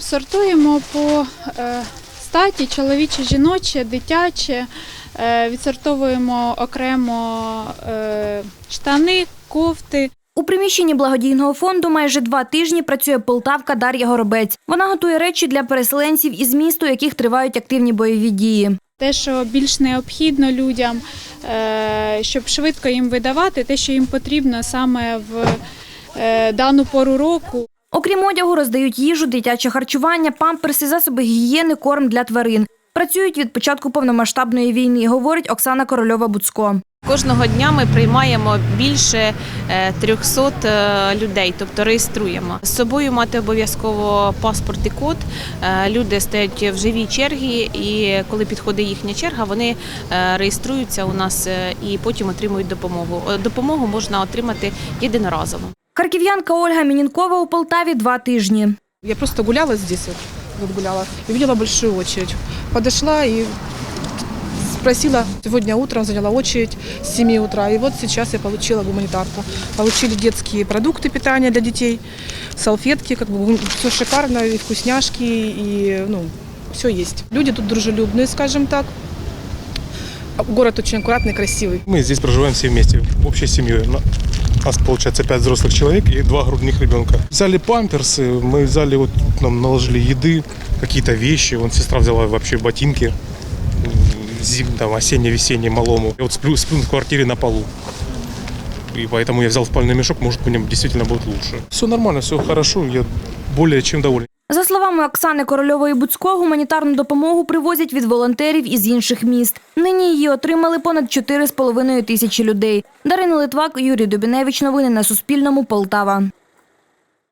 Сортуємо по е, статі чоловіче, жіноче, дитяче. Е, відсортовуємо окремо е, штани, кофти. У приміщенні благодійного фонду майже два тижні працює полтавка Дар'я Горобець. Вона готує речі для переселенців із міст, у яких тривають активні бойові дії. Те, що більш необхідно людям, щоб швидко їм видавати, те, що їм потрібно саме в дану пору року. Окрім одягу, роздають їжу, дитяче харчування, памперси, засоби гігієни, корм для тварин. Працюють від початку повномасштабної війни, говорить Оксана Корольова-Буцко. Кожного дня ми приймаємо більше е, 300 е, людей, тобто реєструємо. З собою мати обов'язково паспорт і код. Е, Люди стоять в живій чергі, і коли підходить їхня черга, вони е, реєструються у нас е, і потім отримують допомогу. Е, Допомогу можна отримати єдиноразово. Харків'янка Ольга Мінінкова у Полтаві два тижні. Я просто гуляла здесь, вот, вот гуляла, и увидела большую очередь. Подошла и спросила, сегодня утром заняла очередь с 7 утра, и вот сейчас я получила гуманитарку. Получили детские продукты питания для детей, салфетки, как бы все шикарно, и вкусняшки, и ну, все есть. Люди тут дружелюбные, скажем так. Город очень аккуратный, красивый. Мы здесь проживаем все вместе, общей семьей. На- Нас, получается, пять взрослых человек и два грудных ребенка. Взяли памперсы, мы взяли, вот нам наложили еды, какие-то вещи. Вон сестра взяла вообще ботинки, зим, там, осенне-весеннее малому. Я вот сплю, сплю в квартире на полу. И поэтому я взял спальный мешок, может, нему действительно будет лучше. Все нормально, все хорошо, я более чем доволен. За словами Оксани Корольової Буцько, гуманітарну допомогу привозять від волонтерів із інших міст. Нині її отримали понад 4,5 тисячі людей. Дарина Литвак, Юрій Дубіневич. Новини на Суспільному. Полтава.